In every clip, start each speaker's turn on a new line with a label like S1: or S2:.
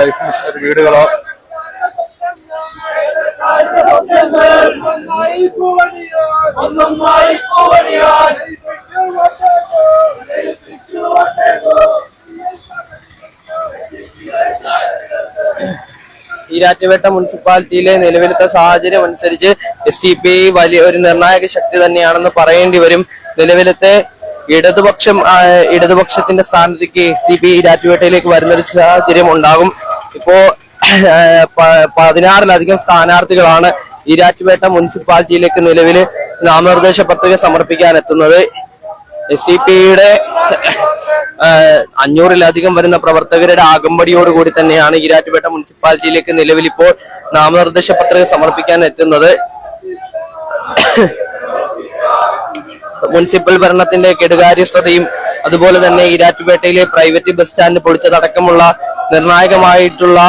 S1: Life mission വീടുകളോ?
S2: Erattupetta മുനിസിപ്പാലിറ്റിയിലെ നിലവിലത്തെ സാഹചര്യം അനുസരിച്ച് എസ് ടി പി വലിയ ഒരു നിർണായക ശക്തി തന്നെയാണെന്ന് പറയേണ്ടി വരും. നിലവിലത്തെ ഇടതുപക്ഷം ഇടതുപക്ഷത്തിന്റെ സ്ഥാനത്തേക്ക് എസ് ഡി പി രാറ്റുപേട്ടയിലേക്ക് വരുന്ന ഒരു സാഹചര്യം ഉണ്ടാകും. ഇപ്പോ പതിനാറിലധികം സ്ഥാനാർത്ഥികളാണ് ഈരാറ്റുപേട്ട മുനിസിപ്പാലിറ്റിയിലേക്ക് നിലവിൽ നാമനിർദ്ദേശ പത്രിക സമർപ്പിക്കാൻ എത്തുന്നത് എസ് ഡി പിയുടെ അഞ്ഞൂറിലധികം വരുന്ന പ്രവർത്തകരുടെ ആകമ്പടിയോടുകൂടി തന്നെയാണ് ഈരാറ്റുപേട്ട മുനിസിപ്പാലിറ്റിയിലേക്ക് നിലവിൽ ഇപ്പോൾ നാമനിർദ്ദേശ പത്രിക സമർപ്പിക്കാൻ എത്തുന്നത് മുനിസിപ്പൽ ഭരണത്തിന്റെ കെടുകാര്യസ്ഥതയും അതുപോലെ തന്നെ ഈരാറ്റുപേട്ടയിലെ പ്രൈവറ്റ് ബസ് സ്റ്റാൻഡ് പൊളിച്ചതടക്കമുള്ള നിർണായകമായിട്ടുള്ള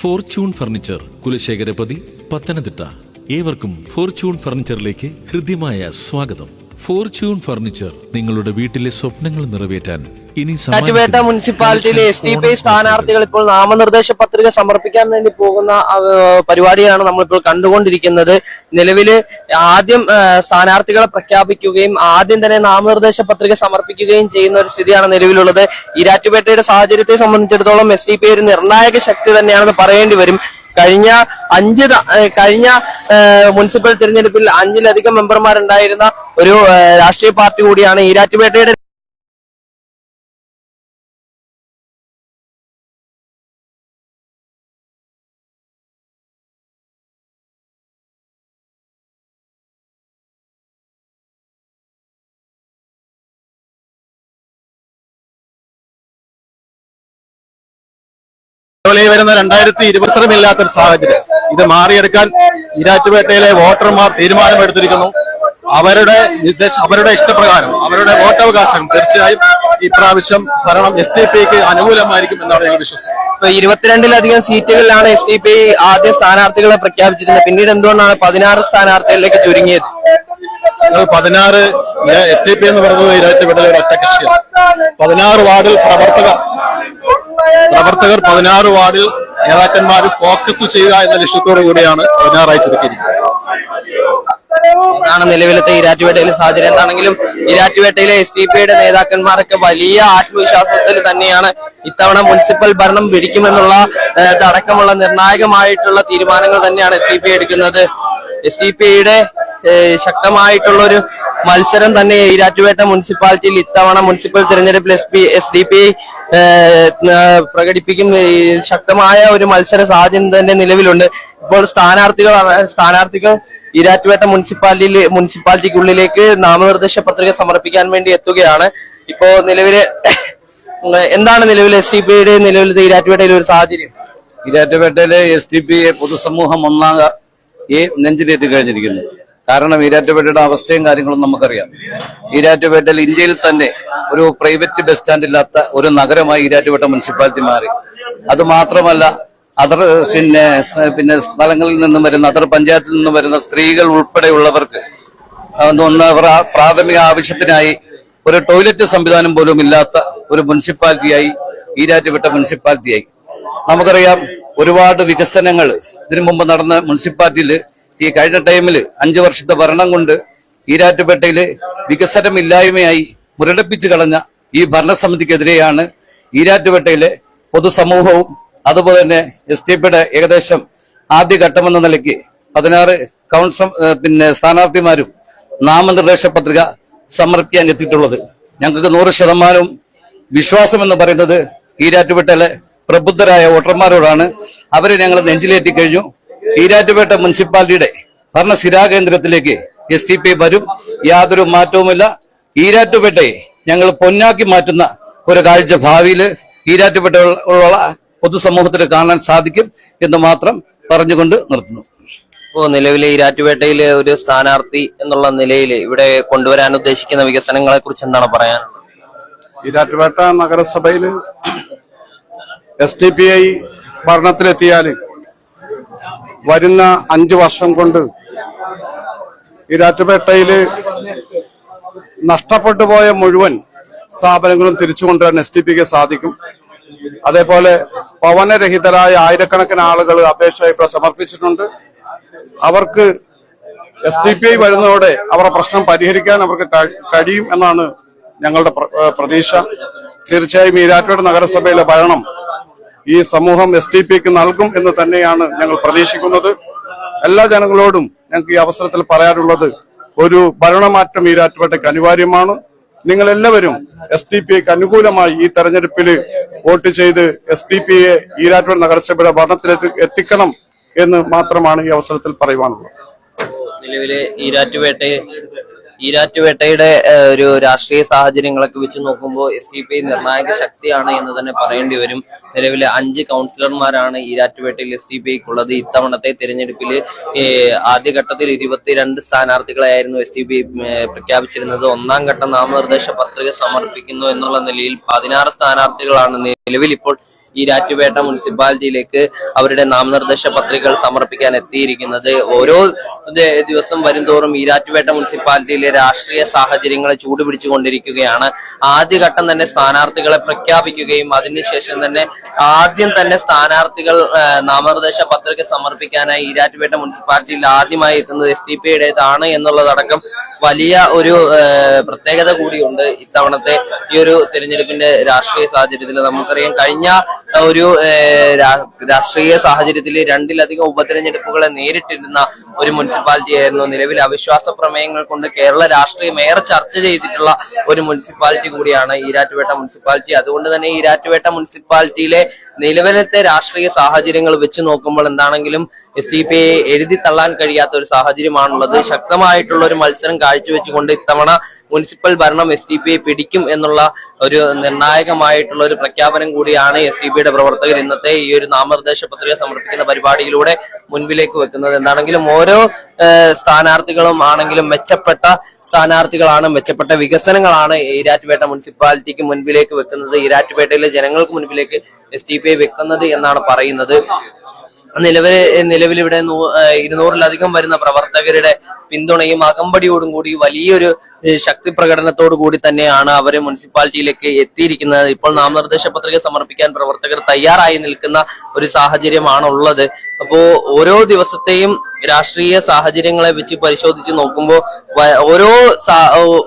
S3: ഫോർച്യൂൺ ഫർണിച്ചർ കുലശേഖരപതി പത്തനംതിട്ട. ഏവർക്കും ഫോർച്യൂൺ ഫർണിച്ചറിലേക്ക് ഹൃദ്യമായ സ്വാഗതം. ഫോർച്യൂൺ ഫർണിച്ചർ നിങ്ങളുടെ വീട്ടിലെ സ്വപ്നങ്ങൾ നിറവേറ്റാൻ സമ്മാനിക്കുന്നു.
S2: മുനിസിപ്പാലിറ്റിയിലെ എസ് ഡി പി സ്ഥാനാർത്ഥികൾ ഇപ്പോൾ നാമനിർദ്ദേശ പത്രിക സമർപ്പിക്കാൻ വേണ്ടി പോകുന്ന പരിപാടിയാണ് നമ്മളിപ്പോൾ കണ്ടുകൊണ്ടിരിക്കുന്നത്. നിലവിൽ ആദ്യം സ്ഥാനാർത്ഥികളെ പ്രഖ്യാപിക്കുകയും ആദ്യം തന്നെ നാമനിർദ്ദേശ പത്രിക സമർപ്പിക്കുകയും ചെയ്യുന്ന ഒരു സ്ഥിതിയാണ് നിലവിലുള്ളത്. ഈരാറ്റുപേട്ടയുടെ സാഹചര്യത്തെ സംബന്ധിച്ചിടത്തോളം എസ് ഡി പി ഒരു നിർണായക ശക്തി തന്നെയാണെന്ന് പറയേണ്ടി വരും. കഴിഞ്ഞ അഞ്ച് കഴിഞ്ഞ മുനിസിപ്പൽ തിരഞ്ഞെടുപ്പിൽ അഞ്ചിലധികം മെമ്പർമാരുണ്ടായിരുന്ന ഒരു രാഷ്ട്രീയ പാർട്ടി കൂടിയാണ് ഈരാറ്റുപേട്ടയുടെ
S1: രണ്ടായിരത്തി ഇരുപത്തിരമില്ലാത്തൊരു സാഹചര്യം. ഇത് മാറിയെടുക്കാൻ ഈരാറ്റുപേട്ടയിലെ വോട്ടർമാർ തീരുമാനമെടുത്തിരിക്കുന്നു. അവരുടെ നിർദ്ദേശ അവരുടെ ഇഷ്ടപ്രകാരം അവരുടെ വോട്ടവകാശം തീർച്ചയായും ഇപ്രാവശ്യം ഭരണം എസ് ഡി പിക്ക് അനുകൂലമായിരിക്കും എന്നാണ് ഞങ്ങൾ വിശ്വസിക്കുന്നത്.
S2: ഇപ്പൊ ഇരുപത്തിരണ്ടിലധികം സീറ്റുകളിലാണ് എസ് ഡി പി ആദ്യ സ്ഥാനാർത്ഥികളെ പ്രഖ്യാപിച്ചിരുന്നത്. പിന്നീട് എന്തുകൊണ്ടാണ് പതിനാറ് സ്ഥാനാർത്ഥികളിലേക്ക് ചുരുങ്ങിയത്?
S1: പതിനാറ് എസ് ഡി പി എന്ന് പറയുന്നത് ഈരാറ്റുപേട്ടയിലെ ഒരു ഒറ്റ കക്ഷിയാണ് പതിനാറ് വാർഡിൽ പ്രവർത്തകർ. പ്രവർത്തകർ പതിനാറ് വാർഡിൽ നേതാക്കന്മാർ ഫോക്കസ് ചെയ്യുക എന്ന ലക്ഷ്യത്തോടു കൂടിയാണ് പതിനാറായി ചുരുക്കിയിരിക്കുന്നത്.
S2: ഇതാണ് നിലവിലത്തെ ഇരാറ്റുപേട്ടയിലെ സാഹചര്യം? എന്താണെങ്കിലും ഇരാറ്റുപേട്ടയിലെ എസ് ഡി പിയുടെ നേതാക്കന്മാരൊക്കെ വലിയ ആത്മവിശ്വാസത്തിൽ തന്നെയാണ് ഇത്തവണ മുനിസിപ്പൽ ഭരണം പിടിക്കുമെന്നുള്ള അടക്കമുള്ള നിർണായകമായിട്ടുള്ള തീരുമാനങ്ങൾ തന്നെയാണ് എസ് ഡി പി എടുക്കുന്നത്. എസ് ഡി പിയുടെ ശക്തമായിട്ടുള്ള ഒരു മത്സരം തന്നെ ഈരാറ്റുപേട്ട മുനിസിപ്പാലിറ്റിയിൽ ഇത്തവണ മുനിസിപ്പൽ തിരഞ്ഞെടുപ്പിൽ S P S D P പ്രകടിപ്പിക്കും. ശക്തമായ ഒരു മത്സര സാഹചര്യം തന്നെ നിലവിലുണ്ട്. ഇപ്പോൾ സ്ഥാനാർത്ഥികൾ സ്ഥാനാർത്ഥികൾ ഈരാറ്റുപേട്ട മുനിസിപ്പാലിറ്റിയിൽ മുനിസിപ്പാലിറ്റിക്കുള്ളിലേക്ക് നാമനിർദ്ദേശ പത്രിക സമർപ്പിക്കാൻ വേണ്ടി എത്തുകയാണ്. ഇപ്പോ നിലവിലെ എന്താണ് നിലവിൽ എസ് ഡി പിയുടെ നിലവിലത്തെ ഈരാറ്റുപേട്ടയിലെ ഒരു സാഹചര്യം?
S4: ഈരാറ്റുപേട്ടയിലെ എസ് ടി പി പൊതുസമൂഹം ഒന്നാം നെഞ്ചിലേറ്റ് കഴിഞ്ഞിരിക്കുന്നു. കാരണം ഈരാറ്റുപേട്ടയുടെ അവസ്ഥയും കാര്യങ്ങളും നമുക്കറിയാം. ഈരാറ്റുപേട്ടയിൽ ഇന്ത്യയിൽ തന്നെ ഒരു പ്രൈവറ്റ് ബസ് സ്റ്റാൻഡ് ഇല്ലാത്ത ഒരു നഗരമായി ഈരാറ്റുപേട്ട മുനിസിപ്പാലിറ്റി മാറി. അത് മാത്രമല്ല അതർ പിന്നെ പിന്നെ സ്ഥലങ്ങളിൽ നിന്നും വരുന്ന അതർ പഞ്ചായത്തിൽ നിന്നും വരുന്ന സ്ത്രീകൾ ഉൾപ്പെടെയുള്ളവർക്ക് ഒന്ന് പ്രാഥമിക ആവശ്യത്തിനായി ഒരു ടോയ്ലറ്റ് സംവിധാനം പോലും ഇല്ലാത്ത ഒരു മുനിസിപ്പാലിറ്റിയായി ഈരാറ്റുപേട്ട മുനിസിപ്പാലിറ്റിയായി. നമുക്കറിയാം ഒരുപാട് വികസനങ്ങൾ ഇതിനു മുമ്പ് നടന്ന മുനിസിപ്പാലിറ്റിയിൽ ഈ കഴിഞ്ഞ ടൈമിൽ അഞ്ചു വർഷത്തെ ഭരണം കൊണ്ട് ഈരാറ്റുപേട്ടയിൽ വികസനമില്ലായ്മയായി മുരടിപ്പിച്ചു കളഞ്ഞ ഈ ഭരണസമിതിക്കെതിരെയാണ് ഈരാറ്റുപേട്ടയിലെ പൊതുസമൂഹവും അതുപോലെ തന്നെ എസ് ടി പിയുടെ ഏകദേശം ആദ്യഘട്ടമെന്ന നിലയ്ക്ക് പതിനാറ് കൗൺസിൽ പിന്നെ സ്ഥാനാർത്ഥിമാരും നാമനിർദ്ദേശ പത്രിക സമർപ്പിക്കാൻ എത്തിയിട്ടുള്ളത്. ഞങ്ങൾക്ക് നൂറ് ശതമാനവും വിശ്വാസം എന്ന് പറയുന്നത് ഈരാറ്റുപേട്ടയിലെ പ്രബുദ്ധരായ വോട്ടർമാരോടാണ്. അവരെ ഞങ്ങൾ നെഞ്ചിലേറ്റി കഴിഞ്ഞു. ഈരാറ്റുപേട്ട മുനിസിപ്പാലിറ്റിയുടെ ഭരണ കേന്ദ്രത്തിലേക്ക് എസ് ടി പി വരും. യാതൊരു മാറ്റവുമില്ല. ഈരാറ്റുപേട്ടയെ ഞങ്ങൾ പൊന്നാക്കി മാറ്റുന്ന ഒരു കാഴ്ച ഭാവിയിൽ ഈരാറ്റുപേട്ടയുള്ള പൊതുസമൂഹത്തിന് കാണാൻ സാധിക്കും എന്ന് മാത്രം പറഞ്ഞുകൊണ്ട് നിർത്തുന്നു.
S2: ഇപ്പോ നിലവിലെ ഈരാറ്റുപേട്ടയിലെ ഒരു സ്ഥാനാർത്ഥി എന്നുള്ള നിലയിൽ ഇവിടെ കൊണ്ടുവരാൻ ഉദ്ദേശിക്കുന്ന വികസനങ്ങളെ കുറിച്ച് എന്താണ് പറയാനുള്ളത്?
S1: ഈരാറ്റുപേട്ട നഗരസഭയിൽ എസ് ഡി പി ഐ ഭരണത്തിലെത്തിയാൽ വരുന്ന അഞ്ച് വർഷം കൊണ്ട് ഈരാറ്റുപേട്ടയിൽ നഷ്ടപ്പെട്ടു പോയ മുഴുവൻ സ്ഥാപനങ്ങളും തിരിച്ചു കൊണ്ടുവരാൻ എസ് ടി പിക്ക് സാധിക്കും. അതേപോലെ പവനരഹിതരായ ആയിരക്കണക്കിന് ആളുകൾ അപേക്ഷ ഇപ്പോൾ സമർപ്പിച്ചിട്ടുണ്ട്. അവർക്ക് എസ് ഡി പി ഐ വരുന്നതോടെ അവരുടെ പ്രശ്നം പരിഹരിക്കാൻ അവർക്ക് കഴി- കഴിയും എന്നാണ് ഞങ്ങളുടെ പ്രതീക്ഷ. തീർച്ചയായും ഈരാറ്റുപേട്ട നഗരസഭയിലെ ഭരണം ഈ സമൂഹം എസ് ഡി പിക്ക് നൽകും എന്ന് തന്നെയാണ് ഞങ്ങൾ പ്രതീക്ഷിക്കുന്നത്. എല്ലാ ജനങ്ങളോടും ഞങ്ങൾക്ക് ഈ അവസരത്തിൽ പറയാനുള്ളത് ഒരു ഭരണമാറ്റം ഈ രാറ്റുപേട്ടയ്ക്ക് അനിവാര്യമാണ്. നിങ്ങൾ എല്ലാവരും എസ് ഡി പി ഐക്ക് അനുകൂലമായി ഈ തെരഞ്ഞെടുപ്പിൽ വോട്ട് ചെയ്ത് എസ് പി എ ഈരാറ്റുപേട്ട നഗരസഭയുടെ ഭരണത്തിലേക്ക് എത്തിക്കണം എന്ന് മാത്രമാണ് ഈ അവസരത്തിൽ പറയുവാനുള്ളത്.
S2: നിലവിലെ ഈരാറ്റുപേട്ട ഈരാറ്റുപേട്ടയുടെ ഒരു രാഷ്ട്രീയ സാഹചര്യങ്ങളൊക്കെ വെച്ച് നോക്കുമ്പോൾ എസ് ഡി പി നിർണായക ശക്തിയാണ് എന്ന് തന്നെ പറയേണ്ടി വരും. നിലവിലെ അഞ്ച് കൗൺസിലർമാരാണ് ഈരാറ്റുപേട്ടയിൽ എസ് ഡി പി ഐക്കുള്ളത് ഇത്തവണത്തെ തിരഞ്ഞെടുപ്പിൽ ആദ്യഘട്ടത്തിൽ ഇരുപത്തിരണ്ട് സ്ഥാനാർത്ഥികളെയായിരുന്നു എസ് ഡി പി പ്രഖ്യാപിച്ചിരുന്നത്. ഒന്നാം ഘട്ട നാമനിർദ്ദേശ പത്രിക സമർപ്പിക്കുന്നു എന്നുള്ള നിലയിൽ പതിനാറ് സ്ഥാനാർത്ഥികളാണ് നിലവിൽ ഇപ്പോൾ ഈരാറ്റുപേട്ട മുനിസിപ്പാലിറ്റിയിലേക്ക് അവരുടെ നാമനിർദ്ദേശ പത്രികകൾ സമർപ്പിക്കാൻ എത്തിയിരിക്കുന്നത്. ഓരോ ദിവസം വരുംതോറും ഈരാറ്റുപേട്ട മുനിസിപ്പാലിറ്റിയിലെ രാഷ്ട്രീയ സാഹചര്യങ്ങളെ ചൂടുപിടിച്ചുകൊണ്ടിരിക്കുകയാണ്. ആദ്യഘട്ടം തന്നെ സ്ഥാനാർത്ഥികളെ പ്രഖ്യാപിക്കുകയും അതിനുശേഷം തന്നെ ആദ്യം തന്നെ സ്ഥാനാർത്ഥികൾ നാമനിർദ്ദേശ പത്രിക സമർപ്പിക്കാനായി ഈരാറ്റുപേട്ട മുനിസിപ്പാലിറ്റിയിൽ ആദ്യമായി എത്തുന്നത് എസ് ഡി പിയുടേതാണ് എന്നുള്ളതടക്കം വലിയ ഒരു പ്രത്യേകത കൂടിയുണ്ട്. ഇത്തവണത്തെ ഈ ഒരു തിരഞ്ഞെടുപ്പിന്റെ രാഷ്ട്രീയ സാഹചര്യത്തിൽ നമുക്കറിയാം കഴിഞ്ഞ ഒരു രാഷ്ട്രീയ സാഹചര്യത്തിൽ രണ്ടിലധികം ഉപതെരഞ്ഞെടുപ്പുകളെ നേരിട്ടിരുന്ന ഒരു മുനിസിപ്പാലിറ്റി ആയിരുന്നു. നിലവിൽ അവിശ്വാസ പ്രമേയങ്ങൾ കൊണ്ട് കേരള രാഷ്ട്രീയം ഏറെ ചർച്ച ചെയ്തിട്ടുള്ള ഒരു മുനിസിപ്പാലിറ്റി കൂടിയാണ് ഈരാറ്റുപേട്ട മുനിസിപ്പാലിറ്റി. അതുകൊണ്ട് തന്നെ ഈരാറ്റുപേട്ട മുനിസിപ്പാലിറ്റിയിലെ നിലവിലത്തെ രാഷ്ട്രീയ സാഹചര്യങ്ങൾ വെച്ച് നോക്കുമ്പോൾ എന്താണെങ്കിലും എസ് ഡി പി എഴുതി തള്ളാൻ കഴിയാത്ത ഒരു സാഹചര്യമാണുള്ളത്. ശക്തമായിട്ടുള്ള ഒരു മത്സരം കാഴ്ചവെച്ചുകൊണ്ട് ഇത്തവണ മുനിസിപ്പൽ ഭരണം എസ് ഡി പി പിടിക്കും എന്നുള്ള ഒരു നിർണായകമായിട്ടുള്ള ഒരു പ്രഖ്യാപനം കൂടിയാണ് എസ് ഡി പിയുടെ പ്രവർത്തകർ ഇന്നത്തെ ഈ ഒരു നാമനിർദ്ദേശ പത്രിക സമർപ്പിക്കുന്ന പരിപാടിയിലൂടെ മുൻപിലേക്ക് വെക്കുന്നത്. എന്താണെങ്കിലും ഓരോ സ്ഥാനാർത്ഥികളും ആണെങ്കിലും മെച്ചപ്പെട്ട സ്ഥാനാർത്ഥികളാണ് മെച്ചപ്പെട്ട വികസനങ്ങളാണ് ഈരാറ്റുപേട്ട മുനിസിപ്പാലിറ്റിക്ക് മുൻപിലേക്ക് വെക്കുന്നത്. ഈരാറ്റുപേട്ടയിലെ ജനങ്ങൾക്ക് മുൻപിലേക്ക് എസ് വെക്കുന്നത് എന്നാണ് പറയുന്നത്. നിലവിൽ നിലവിൽ ഇവിടെ ഇരുന്നൂറിലധികം വരുന്ന പ്രവർത്തകരുടെ പിന്തുണയും അകമ്പടിയോടും കൂടി വലിയൊരു ശക്തി പ്രകടനത്തോടു കൂടി തന്നെയാണ് അവർ മുനിസിപ്പാലിറ്റിയിലേക്ക് എത്തിയിരിക്കുന്നത്. ഇപ്പോൾ നാമനിർദ്ദേശ പത്രിക സമർപ്പിക്കാൻ പ്രവർത്തകർ തയ്യാറായി നിൽക്കുന്ന ഒരു സാഹചര്യമാണ് ഉള്ളത് അപ്പോ ഓരോ ദിവസത്തെയും രാഷ്ട്രീയ സാഹചര്യങ്ങളെ വെച്ച് പരിശോധിച്ച് നോക്കുമ്പോൾ ഓരോ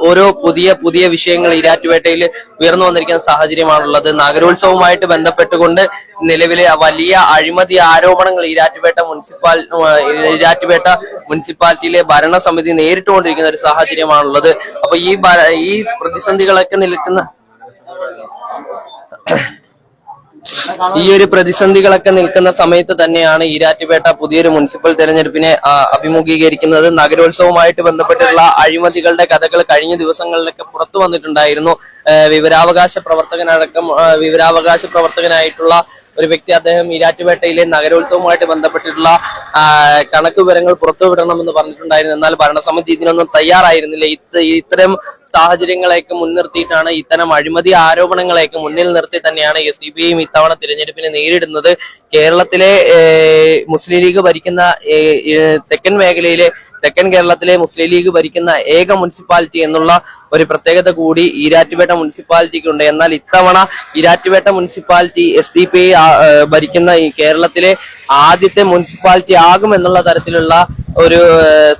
S2: ഓരോ പുതിയ പുതിയ വിഷയങ്ങൾ ഈരാറ്റുപേട്ടയിൽ ഉയർന്നു വന്നിരിക്കുന്ന സാഹചര്യമാണുള്ളത്. നഗരോത്സവവുമായിട്ട് ബന്ധപ്പെട്ടുകൊണ്ട് നിലവിലെ വലിയ അഴിമതി ആരോപണങ്ങൾ ഈരാറ്റുപേട്ട മുനിസിപ്പാൽ ഈരാറ്റുപേട്ട മുനിസിപ്പാലിറ്റിയിലെ ഭരണസമിതി നേരിട്ടുകൊണ്ടിരിക്കുന്ന ഒരു സാഹചര്യമാണുള്ളത്. അപ്പൊ ഈ ഈ പ്രതിസന്ധികളൊക്കെ നിൽക്കുന്ന ഈ ഒരു പ്രതിസന്ധികളൊക്കെ നിൽക്കുന്ന സമയത്ത് തന്നെയാണ് ഈരാറ്റുപേട്ട പുതിയൊരു മുനിസിപ്പൽ തെരഞ്ഞെടുപ്പിനെ അഭിമുഖീകരിക്കുന്നത്. നഗരോത്സവവുമായിട്ട് ബന്ധപ്പെട്ടുള്ള അഴിമതികളുടെ കഥകൾ കഴിഞ്ഞ ദിവസങ്ങളിലൊക്കെ പുറത്തു വന്നിട്ടുണ്ടായിരുന്നു. വിവരാവകാശ പ്രവർത്തകനടക്കം വിവരാവകാശ പ്രവർത്തകനായിട്ടുള്ള ഒരു വ്യക്തി അദ്ദേഹം ഈരാറ്റുപേട്ടയിലെ നഗരോത്സവവുമായിട്ട് ബന്ധപ്പെട്ടിട്ടുള്ള കണക്ക് വിവരങ്ങൾ പുറത്തുവിടണമെന്ന് പറഞ്ഞിട്ടുണ്ടായിരുന്നു. എന്നാൽ ഭരണസമിതി ഇതിനൊന്നും തയ്യാറായിരുന്നില്ല. ഇത് ഇത്തരം സാഹചര്യങ്ങളെയൊക്കെ മുൻനിർത്തിയിട്ടാണ് ഇത്തരം അഴിമതി ആരോപണങ്ങളെയൊക്കെ മുന്നിൽ നിർത്തി തന്നെയാണ് എസ് ഇത്തവണ തിരഞ്ഞെടുപ്പിനെ നേരിടുന്നത്. കേരളത്തിലെ മുസ്ലിം ലീഗ് ഭരിക്കുന്ന തെക്കൻ മേഖലയിലെ തെക്കൻ കേരളത്തിലെ മുസ്ലിം ലീഗ് ഭരിക്കുന്ന ഏക മുനിസിപ്പാലിറ്റി എന്നുള്ള ഒരു പ്രത്യേകത കൂടി ഈരാറ്റുപേട്ട മുനിസിപ്പാലിറ്റിക്ക് ഉണ്ട്. എന്നാൽ ഇത്തവണ Erattupetta municipality S D P ഭരിക്കുന്ന കേരളത്തിലെ ആദ്യത്തെ മുനിസിപ്പാലിറ്റി ആകും എന്നുള്ള തരത്തിലുള്ള ഒരു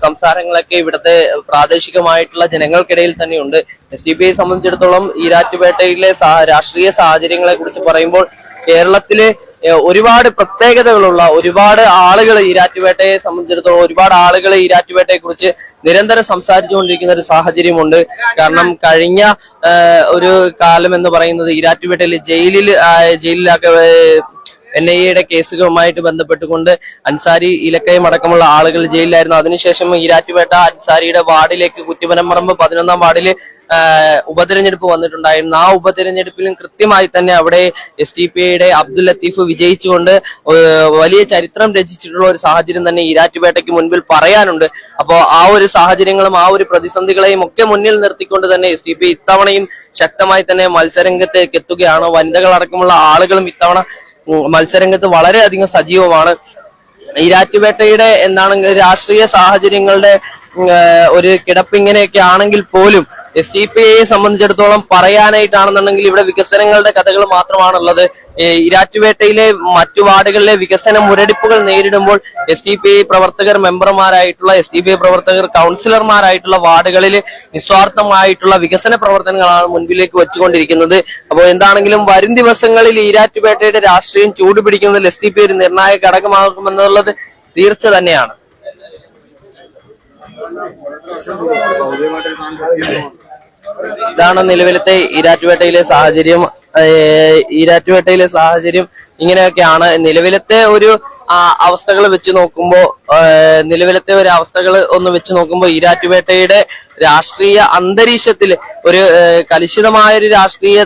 S2: സംസാരങ്ങളൊക്കെ ഇവിടുത്തെ പ്രാദേശികമായിട്ടുള്ള ജനങ്ങൾക്കിടയിൽ തന്നെയുണ്ട്. എസ് ഡി പി ഐ സംബന്ധിച്ചിടത്തോളം ഈരാറ്റുപേട്ടയിലെ രാഷ്ട്രീയ സാഹചര്യങ്ങളെ കുറിച്ച് പറയുമ്പോൾ കേരളത്തിലെ ഒരുപാട് പ്രത്യേകതകളുള്ള ഒരുപാട് ആളുകൾ ഈരാറ്റുപേട്ടയെ സംബന്ധിച്ചിടത്തോളം ഒരുപാട് ആളുകൾ ഈരാറ്റുപേട്ടയെ കുറിച്ച് നിരന്തരം സംസാരിച്ചുകൊണ്ടിരിക്കുന്ന ഒരു സാഹചര്യമുണ്ട്. കാരണം കഴിഞ്ഞ ഒരു കാലം എന്ന് പറയുന്നത് ഈരാറ്റുപേട്ടയിൽ ജയിലിൽ ജയിലിലൊക്കെ എൻ ഐ എയുടെ കേസുകളുമായിട്ട് ബന്ധപ്പെട്ടുകൊണ്ട് അൻസാരി ഇലക്കയം അടക്കമുള്ള ആളുകൾ ജയിലിലായിരുന്നു. അതിനുശേഷം ഈരാറ്റുപേട്ട അൻസാരിയുടെ വാർഡിലേക്ക് കുറ്റിമനംപറമ്പ് പതിനൊന്നാം വാർഡിൽ ഉപതെരഞ്ഞെടുപ്പ് വന്നിട്ടുണ്ടായിരുന്നു. ആ ഉപതെരഞ്ഞെടുപ്പിലും കൃത്യമായി തന്നെ അവിടെ എസ് ടി പി ഐയുടെ അബ്ദുൽ ലത്തീഫ് വിജയിച്ചുകൊണ്ട് വലിയ ചരിത്രം രചിച്ചിട്ടുള്ള ഒരു സാഹചര്യം തന്നെ ഈരാറ്റുപേട്ടയ്ക്ക് മുൻപിൽ പറയാനുണ്ട്. അപ്പോൾ ആ ഒരു സാഹചര്യങ്ങളും ആ ഒരു പ്രതിസന്ധികളെയും ഒക്കെ മുന്നിൽ നിർത്തിക്കൊണ്ട് തന്നെ എസ് ടി പി ഇത്തവണയും ശക്തമായി തന്നെ മത്സരരംഗത്തേക്ക് എത്തുകയാണ് വനിതകളടക്കമുള്ള ആളുകളും ഇത്തവണ മത്സരരംഗത്ത് വളരെയധികം സജീവമാണ്. ഈരാറ്റുപേട്ടയുടെ എന്താണ് രാഷ്ട്രീയ സാഹചര്യങ്ങളുടെ ഒരു കിടപ്പ് ഇങ്ങനെയൊക്കെ ആണെങ്കിൽ പോലും എസ് ടി പി ഐയെ സംബന്ധിച്ചിടത്തോളം പറയാനായിട്ടാണെന്നുണ്ടെങ്കിൽ ഇവിടെ വികസനങ്ങളുടെ കഥകൾ മാത്രമാണുള്ളത്. ഇരാറ്റുപേട്ടയിലെ മറ്റു വാർഡുകളിലെ വികസന മുരടിപ്പുകൾ നേരിടുമ്പോൾ എസ് ടി പി ഐ പ്രവർത്തകർ മെമ്പർമാരായിട്ടുള്ള എസ് ടി പി ഐ പ്രവർത്തകർ കൗൺസിലർമാരായിട്ടുള്ള വാർഡുകളിൽ നിസ്വാർത്ഥമായിട്ടുള്ള വികസന പ്രവർത്തനങ്ങളാണ് മുൻപിലേക്ക് വെച്ചുകൊണ്ടിരിക്കുന്നത്. അപ്പോൾ എന്താണെങ്കിലും വരും ദിവസങ്ങളിൽ ഈരാറ്റുപേട്ടയുടെ രാഷ്ട്രീയം ചൂടുപിടിക്കുന്നതിൽ എസ് ടി പി ഒരു നിർണായക ഘടകമാകുമെന്നുള്ളത് തീർച്ച തന്നെയാണ്. ഇതാണ് നിലവിലത്തെ ഈരാറ്റുപേട്ടയിലെ സാഹചര്യം. ഈരാറ്റുപേട്ടയിലെ സാഹചര്യം ഇങ്ങനെയൊക്കെയാണ്. നിലവിലത്തെ ഒരു അവസ്ഥകൾ വെച്ച് നോക്കുമ്പോൾ നിലവിലത്തെ ഒരു അവസ്ഥകൾ ഒന്ന് വെച്ച് നോക്കുമ്പോൾ ഈരാറ്റുപേട്ടയുടെ രാഷ്ട്രീയ അന്തരീക്ഷത്തിൽ ഒരു കലുഷിതമായ ഒരു രാഷ്ട്രീയ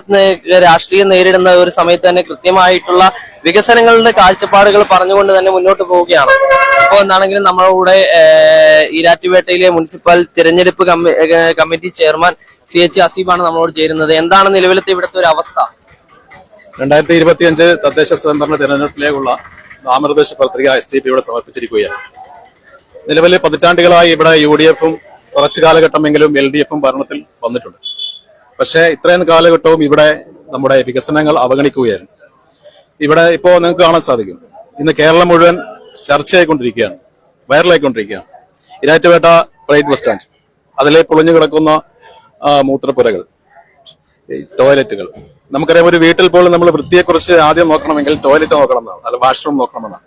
S2: രാഷ്ട്രീയം നേരിടുന്ന ഒരു സമയത്ത് തന്നെ കൃത്യമായിട്ടുള്ള വികസനങ്ങളുടെ കാഴ്ചപ്പാടുകൾ പറഞ്ഞുകൊണ്ട് തന്നെ മുന്നോട്ട് പോവുകയാണ്. അപ്പോൾ എന്താണെങ്കിലും നമ്മുടെ കൂടെ ഈരാറ്റുപേട്ടയിലെ മുനിസിപ്പൽ തിരഞ്ഞെടുപ്പ് കമ്മിറ്റി ചെയർമാൻ സി എച്ച് അസീബാണ് നമ്മളോട് ചേരുന്നത്. എന്താണ് നിലവിലത്തെ ഇവിടുത്തെ ഒരു അവസ്ഥ?
S1: രണ്ടായിരത്തി ഇരുപത്തിയഞ്ച് തദ്ദേശ സ്വയംഭരണ തെരഞ്ഞെടുപ്പിലേക്കുള്ള നാമനിർദ്ദേശ പത്രിക എസ് ഡി പി ഇവിടെ സമർപ്പിച്ചിരിക്കുകയാണ്. നിലവിലെ പതിറ്റാണ്ടുകളായി ഇവിടെ യു ഡി എഫും കുറച്ചു കാലഘട്ടമെങ്കിലും എൽ ഡി എഫും ഭരണത്തിൽ വന്നിട്ടുണ്ട്. പക്ഷേ ഇത്രയും കാലഘട്ടവും ഇവിടെ നമ്മുടെ വികസനങ്ങൾ അവഗണിക്കുകയായിരുന്നു ഇവിടെ ഇപ്പോ നിങ്ങൾക്ക് കാണാൻ സാധിക്കും. ഇന്ന് കേരളം മുഴുവൻ ചർച്ചയായിക്കൊണ്ടിരിക്കുകയാണ്. വൈറലായിക്കൊണ്ടിരിക്കുകയാണ്. Erattupetta private bus stand. അതിലെ പൊളിഞ്ഞു കിടക്കുന്ന മൂത്രപ്പുരകൾ. ടോയ്ലറ്റുകൾ നമുക്കറിയാം ഒരു വീട്ടിൽ പോലും നമ്മൾ വൃത്തിയെക്കുറിച്ച് ആദ്യം നോക്കണമെങ്കിൽ ടോയ്ലറ്റ് നോക്കണം എന്നാണ് അല്ല വാഷ്റൂം നോക്കണമെന്നാണ്.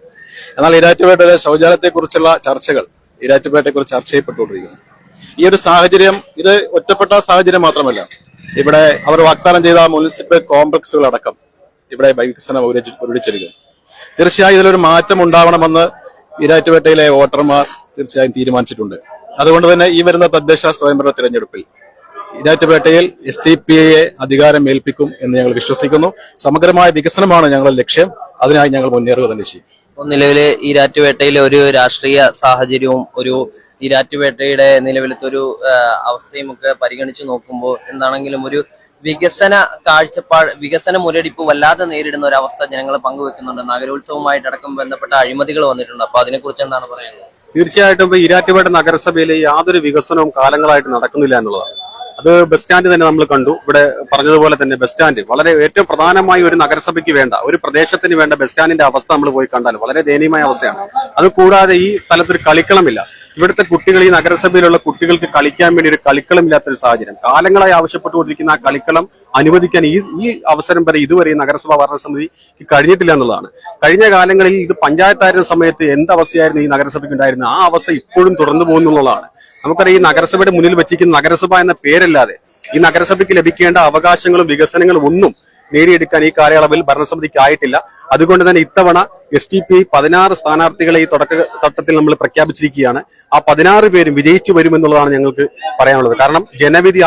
S1: എന്നാൽ ഇരാറ്റുപേട്ടയിലെ ശൗചാലയത്തെക്കുറിച്ചുള്ള ചർച്ചകൾ ഇരാറ്റുപേട്ടയെക്കുറിച്ച് ചർച്ച ചെയ്യപ്പെട്ടുകൊണ്ടിരിക്കുന്നു. ഈ ഒരു സാഹചര്യം ഇത് ഒറ്റപ്പെട്ട സാഹചര്യം മാത്രമല്ല. ഇവിടെ അവർ വാഗ്ദാനം ചെയ്ത മുനിസിപ്പൽ കോംപ്ലക്സുകൾ അടക്കം ഇവിടെ വികസനം ഉരുടിച്ചെടുക്കും തീർച്ചയായും ഇതിലൊരു മാറ്റം ഉണ്ടാവണമെന്ന് ഇരാറ്റുപേട്ടയിലെ വോട്ടർമാർ തീർച്ചയായും തീരുമാനിച്ചിട്ടുണ്ട്. അതുകൊണ്ട് തന്നെ ഈ വരുന്ന തദ്ദേശ സ്വയംഭരണ തിരഞ്ഞെടുപ്പിൽ ഇരാറ്റുപേട്ടയിൽ എസ് ടി പി ഐയെ അധികാരം ഏൽപ്പിക്കും എന്ന് ഞങ്ങൾ വിശ്വസിക്കുന്നു. സമഗ്രമായ വികസനമാണ് ഞങ്ങളുടെ ലക്ഷ്യം. അതിനായി ഞങ്ങൾ മുന്നേറുക തന്നെ ചെയ്യും.
S2: നിലവിലെ ഈരാറ്റുപേട്ടയിലെ ഒരു രാഷ്ട്രീയ സാഹചര്യവും ഒരു ഈരാറ്റുപേട്ടയുടെ നിലവിലത്തെ ഒരു അവസ്ഥയും ഒക്കെ പരിഗണിച്ച് നോക്കുമ്പോൾ എന്താണെങ്കിലും ഒരു വികസന കാഴ്ചപ്പാട് വികസന മുരടിപ്പ് വല്ലാതെ നേരിടുന്ന ഒരു അവസ്ഥ ജനങ്ങൾ പങ്കുവെക്കുന്നുണ്ട്. നഗരോത്സവമായിട്ടടക്കം ബന്ധപ്പെട്ട അഴിമതികൾ വന്നിട്ടുണ്ട്. അപ്പൊ അതിനെക്കുറിച്ച് എന്താണ് പറയുന്നത്?
S5: തീർച്ചയായിട്ടും ഇപ്പൊ ഈരാറ്റുപേട്ട നഗരസഭയിൽ യാതൊരു വികസനവും കാലങ്ങളായിട്ട് നടക്കുന്നില്ല എന്നുള്ളതാണ്. അത് ബസ് സ്റ്റാൻഡ് തന്നെ നമ്മൾ കണ്ടു. ഇവിടെ പറഞ്ഞതുപോലെ തന്നെ ബസ് സ്റ്റാൻഡ്. വളരെ ഏറ്റവും പ്രധാനമായി ഒരു നഗരസഭയ്ക്ക് വേണ്ട ഒരു പ്രദേശത്തിന് വേണ്ട ബസ് സ്റ്റാൻഡിന്റെ അവസ്ഥ നമ്മൾ പോയി കണ്ടാൽ വളരെ ദയനീയമായ അവസ്ഥയാണ്. അത് കൂടാതെ ഈ സ്ഥലത്തൊരു കളിക്കളമില്ല ഇവിടുത്തെ കുട്ടികൾ ഈ നഗരസഭയിലുള്ള കുട്ടികൾക്ക് കളിക്കാൻ വേണ്ടി ഒരു കളിക്കളം ഇല്ലാത്തൊരു സാഹചര്യം. കാലങ്ങളായി ആവശ്യപ്പെട്ടുകൊണ്ടിരിക്കുന്ന ആ കളിക്കളം അനുവദിക്കാൻ ഈ ഈ അവസരം വരെ ഇതുവരെ ഈ നഗരസഭാ ഭരണസമിതിക്ക് കഴിഞ്ഞിട്ടില്ല എന്നുള്ളതാണ്. കഴിഞ്ഞ കാലങ്ങളിൽ ഇത് പഞ്ചായത്തായിരുന്ന സമയത്ത് എന്ത് അവസ്ഥയായിരുന്നു ഈ നഗരസഭയ്ക്ക് ഉണ്ടായിരുന്നത് ആ അവസ്ഥ ഇപ്പോഴും തുടർന്നു പോകുന്നുള്ളതാണ്. നമുക്കറിയാം ഈ നഗരസഭയുടെ മുന്നിൽ വെച്ചിരിക്കുന്ന നഗരസഭ എന്ന പേരല്ലാതെ ഈ നഗരസഭയ്ക്ക് ലഭിക്കേണ്ട അവകാശങ്ങളും വികസനങ്ങളും ഒന്നും നേടിയെടുക്കാൻ ഈ കാലയളവിൽ ഭരണസമിതിക്ക് ആയിട്ടില്ല അതുകൊണ്ട് തന്നെ ഇത്തവണ എസ് ടി പി പതിനാറ് സ്ഥാനാർത്ഥികളെ ഈ തുടക്ക തട്ടത്തിൽ നമ്മൾ പ്രഖ്യാപിച്ചിരിക്കുകയാണ്. ആ പതിനാറ് പേരും വിജയിച്ചു വരുമെന്നുള്ളതാണ് ഞങ്ങൾക്ക് പറയാനുള്ളത്. കാരണം ജനവിധി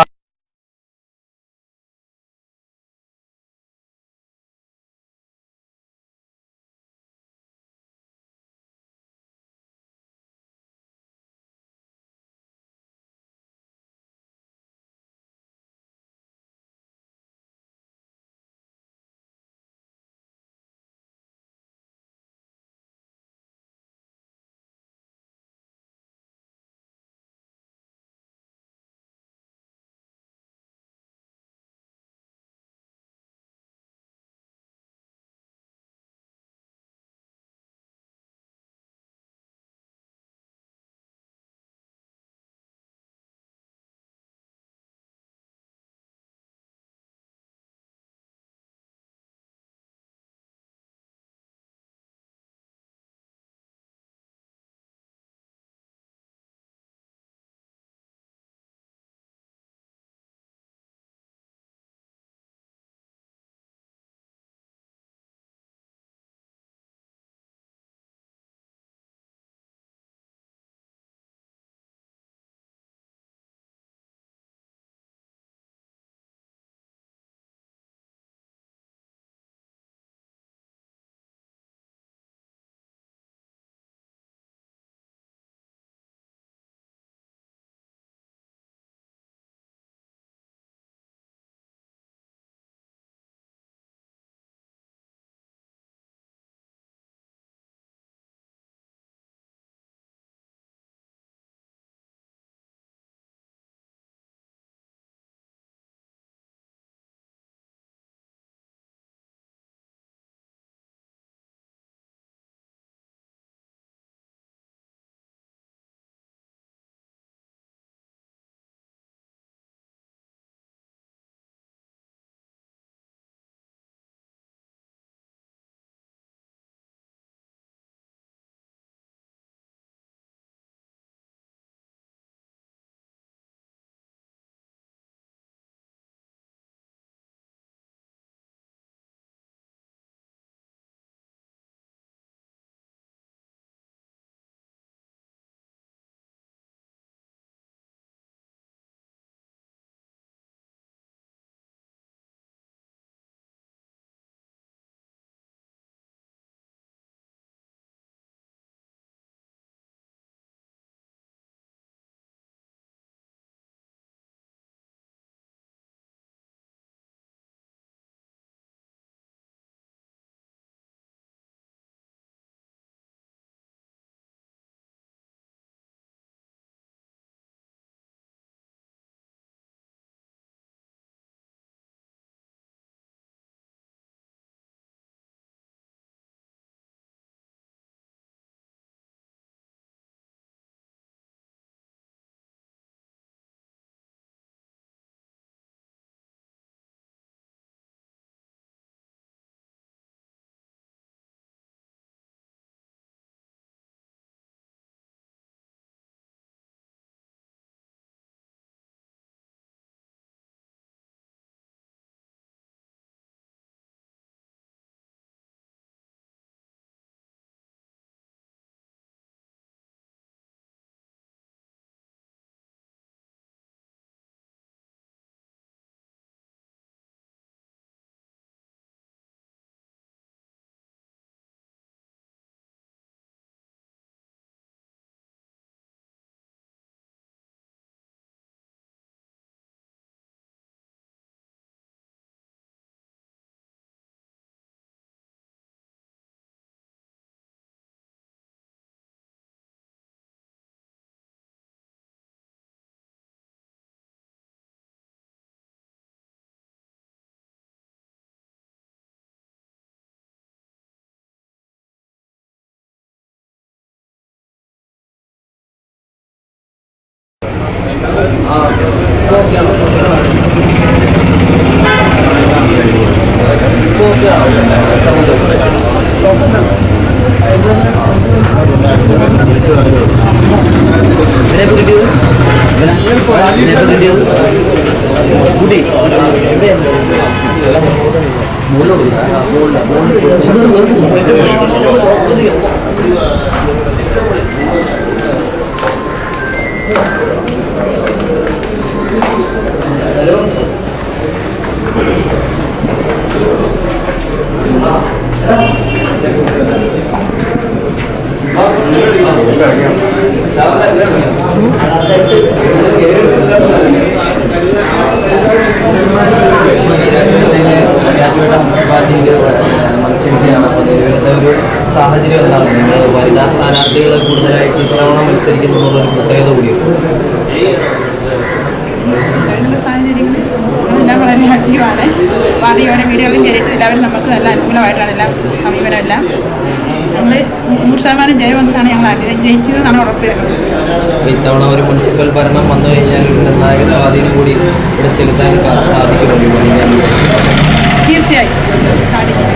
S2: ഇപ്പൊ ഓക്കെയാണോ സാഹചര്യം എന്താണ്? നിങ്ങൾ വനിതാ സ്ഥാനാർത്ഥികൾ കൂടുതലായിട്ട് ഇത്തവണ മത്സരിക്കുന്നു എന്നുള്ളൊരു പ്രത്യേകത കൂടിയുണ്ട്
S6: അതിനുള്ള സാഹചര്യങ്ങൾ എല്ലാം വളരെ ആക്റ്റീവാണ് വാദിയോടെ വീടുകളിലും കയറിയിട്ട് എല്ലാവരും നമുക്ക് നല്ല അനുകൂലമായിട്ടാണ് എല്ലാം സമീപനമെല്ലാം. നമ്മൾ നൂറ് ശതമാനം ജയമെന്നാണ് ഞങ്ങൾ ആഗ്രഹം ജയിക്കുന്നതാണ് ഉറപ്പ്
S2: അപ്പോൾ ഇത്തവണ ഒരു മുനിസിപ്പൽ ഭരണം വന്നു കഴിഞ്ഞാൽ ഒരു നിർണായക സ്വാധീനം കൂടി ഇവിടെ ചെലുത്താൻ സാധിക്കുന്നുണ്ട് സാധിക്കുമല്ലോ
S6: തീർച്ചയായും. സാധിക്കും.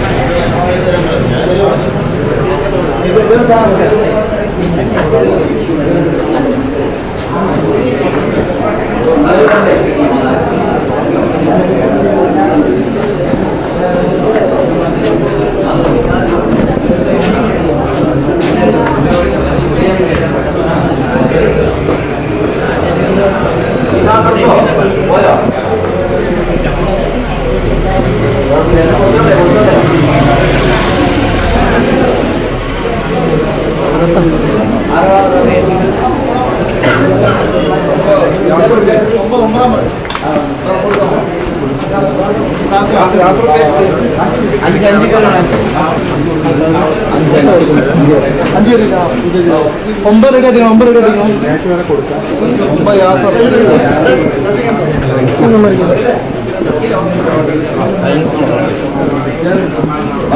S7: ഒമ്പത് രൂപ അധികം ഒമ്പത് രൂപ അധികം ഒമ്പത് യാസർ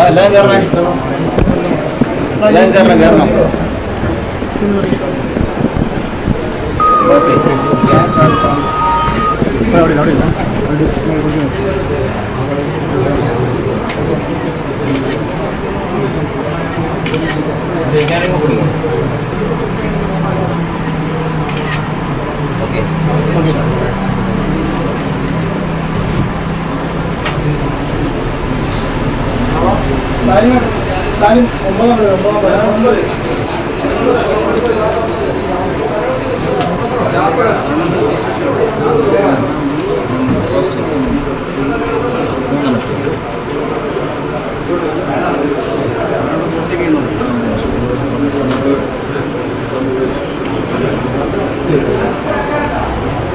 S4: എല്ലാം കയറണേ എല്ലാം കയറണം കയറണം
S7: 거기다. 사인, 사인, 엄마가 그래, 엄마가 그래. Thank you.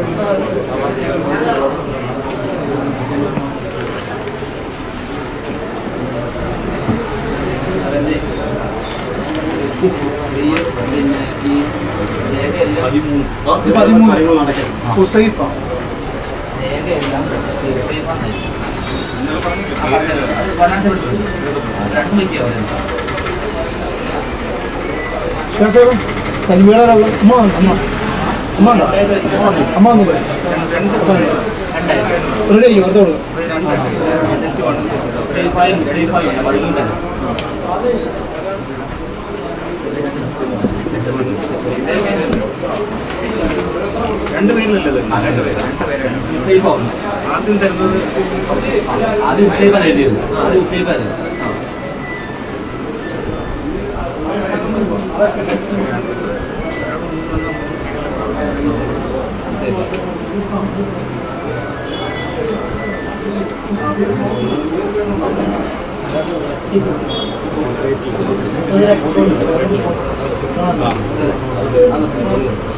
S7: ഒമ്പതാം പേര് പതിമൂന്ന്. ഹുസൈഫ. സൽമീള അമ്മ അമ്മ അമ്മ അമ്മ ഒന്ന് പറയും റെഡി ആയി ഓർത്തോളൂ
S5: രണ്ട് പേരിലല്ലേ രണ്ട് പേര്. ആദ്യം തരുന്നത്
S2: ആദ്യം ഉസൈബാൻ എഴുതിയത്. ആദ്യം ഉസൈബാൻ Thank you.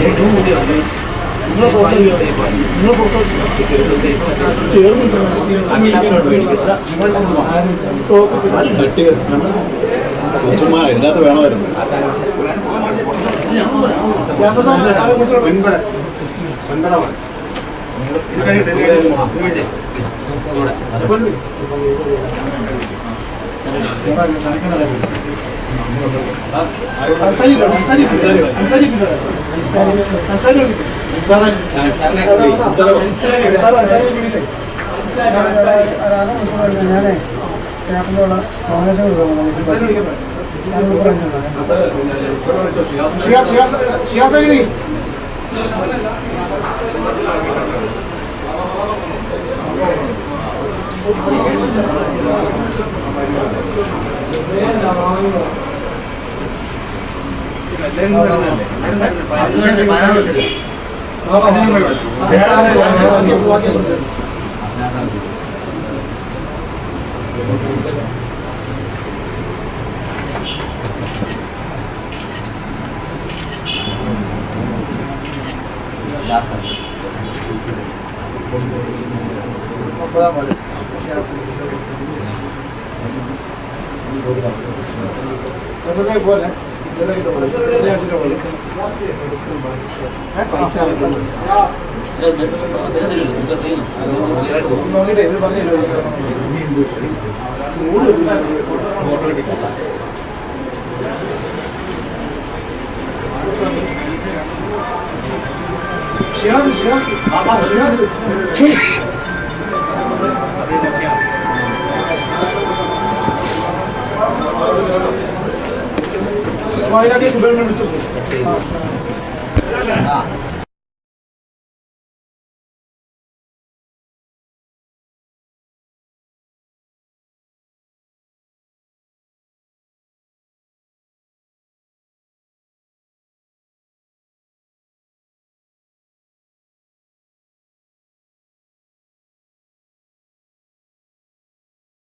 S7: ഏറ്റവും വലിയ ചുമ്മാ ഇതിനകത്ത് വേണമായിരുന്നു സംസാരിക്കണം സംസാരിക്കണം സംസാരിക്കണം ഞാനേ സ്റ്റാഫിലുള്ള കോൺഗ്രസ് ഷിയാസൈനി ല്ലേ That's what I want. Shiyas Shiyas Shiyas Thank you. വയനാട്ടിൽ സുബ്രഹ്മണ്യം വിളിച്ചു.